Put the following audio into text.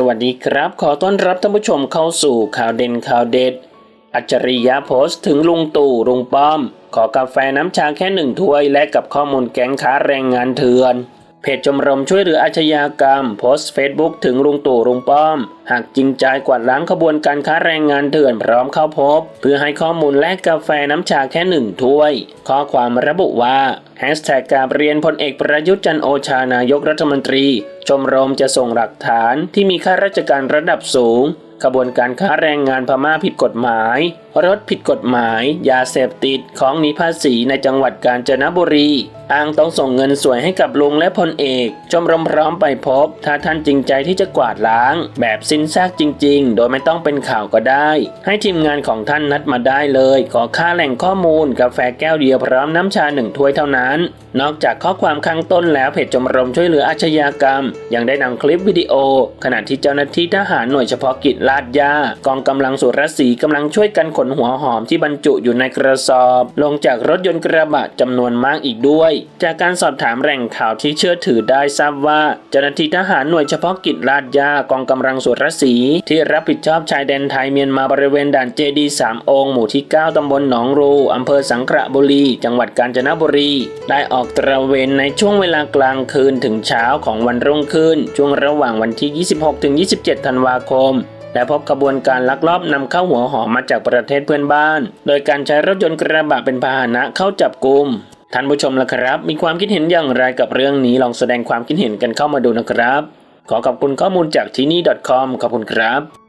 สวัสดีครับ ขอต้อนรับท่านผู้ชมเข้าสู่ข่าวเด่นข่าวเด็ด อัจฉริยะโพสต์ถึงลุงตู่ลุงป้อม ขอกาแฟน้ำชาแค่หนึ่งถ้วยและกับข้อมูลแก๊งค้าแรงงานเถื่อน เพจชมรมช่วยเหลืออาชญากรรม โพสต์เฟซบุ๊กถึงลุงตู่ลุงป้อม หากจริงใจกวาดล้างขบวนการค้าแรงงานเถื่อนพร้อมเข้าพบ เพื่อให้ข้อมูลแลกกาแฟน้ำชาแค่หนึ่งถ้วย ข้อความระบุว่าแฮชแท็กการเรียนพลเอกประยุทธ์จันโอชานายกรัฐมนตรี ชมรมจะส่งหลักฐานที่มีข้าราชการระดับสูง ขบวนการค้าแรงงานพม่าผิดกฎหมาย รถผิดกฎหมาย ยาเสพติดของหนีภาษีในจังหวัดกาญจนบุรี อ้างต้องส่งเงินสวยให้กับลุงและพลเอก ชมรมพร้อมไปพบ ถ้าท่านจริงใจที่จะกวาดล้าง แบบสิ้นซากจริง ๆ โดยไม่ต้องเป็นข่าวก็ได้ ให้ทีมงานของท่านนัดมาได้เลย ขอค่าแหล่งข้อมูล กาแฟแก้วเดียวพร้อมน้ำชาหนึ่งถ้วยเท่านั้น นอกจากข้อความข้างต้นแล้วเพจชมรมช่วยเหลืออาชญากรรม ยังได้นำคลิปวิดีโอ ขณะที่เจ้าหน้าที่ทหารหน่วยเฉพาะกิจลาดยากองกำลังสุรศรีกำลังช่วยกันขนหัวหอมที่บรรจุอยู่ในกระสอบ ลงจากรถยนต์กระบะจำนวนมากอีกด้วย จากการสอบถามแหล่งข่าวที่เชื่อถือได้ทราบว่าเจ้าหน้าที่ทหารหน่วยเฉพาะกิจลาดยากองกำลังสุรศรีที่รับผิดชอบชายแดนไทยเมียนมาบริเวณด่านเจดีสามองค์หมู่ที่ 9 ตำบลหนองรูอำเภอสังขละบุรี จังหวัดกาญจนบุรี ได้ออกตระเวนในช่วงเวลากลางคืนถึงเช้าของวันรุ่งขึ้น ช่วงระหว่างวันที่ 26ถึง27 ธันวาคม และพบกระบวนการลักลอบนำเข้าหัวหอมมาจากประเทศเพื่อนบ้าน โดยการใช้รถยนต์กระบะเป็นพาหนะเข้าจับกลุ่มท่านผู้ชมล่ะครับ มีความคิดเห็นอย่างไรกับเรื่องนี้ลองแสดงความคิดเห็นกันเข้ามาดูนะครับ ขอขอบคุณข้อมูลจากที่นี่ .com ขอบคุณครับ